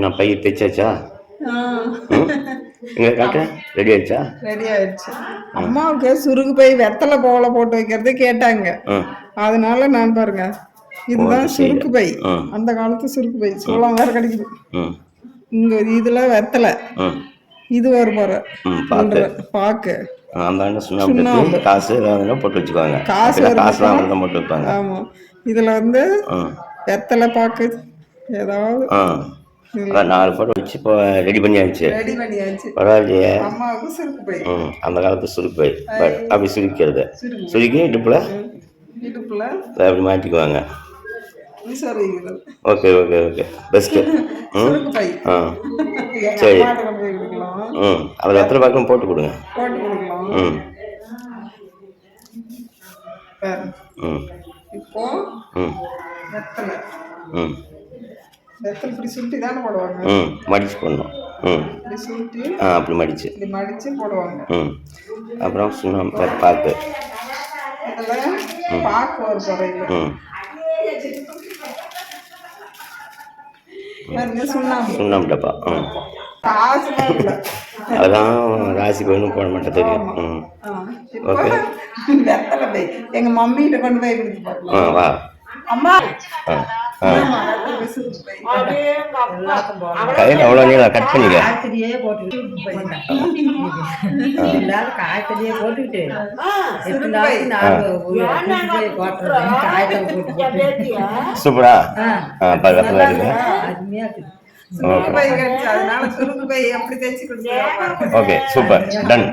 நான் பை தைச்சாச்சா எங்க காட்டு ரெடி ஆயிடுச்சா? ரெடி ஆயிடுச்சு. அம்மாவுக்கு சுருக்கு பை வெத்தலை போல போட்டு வைக்கிறது கேட்டாங்க. அதனால நான் பாருங்க இதுதான் சரி. சுருக்கு பை. அந்த காலத்து சுருக்கு பை. சோளம் வேற கிடைக்குது. இங்க இதுல வெத்தலை. இது ஒரு முறை பாக்கு. சுண்ணாம்பு. காசு போட்டு வச்சுக்குவாங்க. காசு அவ்வளோ போட்டு வைப்பாங்க. ஆமா. இதுல வந்து வெத்தலை பாக்கு. ஏதாவது நாலு போட்டு வச்சு இப்போ ரெடி பண்ணியாச்சு. ரெடி பண்ணியாச்சு. பரவாயில்லையே. அம்மாவுக்கு சுருக்கு பை ம் அந்த காலத்து சுருப்பை பட் அப்படி சுருக்கிறது. சுருக்கி இடுப்பில்? இடுப்புல? அப்படி மாட்டிக்குவாங்க. Okay okay okay. பெஸ்ட்டு ம். சுருக்கு பை. ஆ. சரி. ம். அதில் எத்தனை பக்கம் போட்டு கொடுங்க? ம். ம். இப்போ ம். ம். வெத்தலை இப்படி சுருட்டி தானே போடுவாங்க? ம் மடிச்சு போடணும். ம். இப்படி சுருட்டி ஆ அப்படி மடிச்சு. இப்படி மடிச்சு போடுவாங்க. ம். அப்புறம் சுண்ணாம்பு பாக்கு. பாக்கு ஒரு ம். சுண்ணாம்பு? சுண்ணாம்பு டப்பா. ம். அதெல்லாம் ராசி கோயிலும் போட மாட்டேன் தெரியும். ம். ஆ, இப்போ வெத்தலை பை. எங்க மம்மிகிட்ட கொண்டு போய் ஆ வா. அம்மா. ஆ ஆ. கையில் அவ்வளோ நீளம் கட் பண்ணிக்க? காய்ச்சலியே போட்டுக்கிட்டு காய்ச்சலியே போட்டுக்கிட்டு சூப்பரா பக்கத்தில் இருக்கு. Okay super ton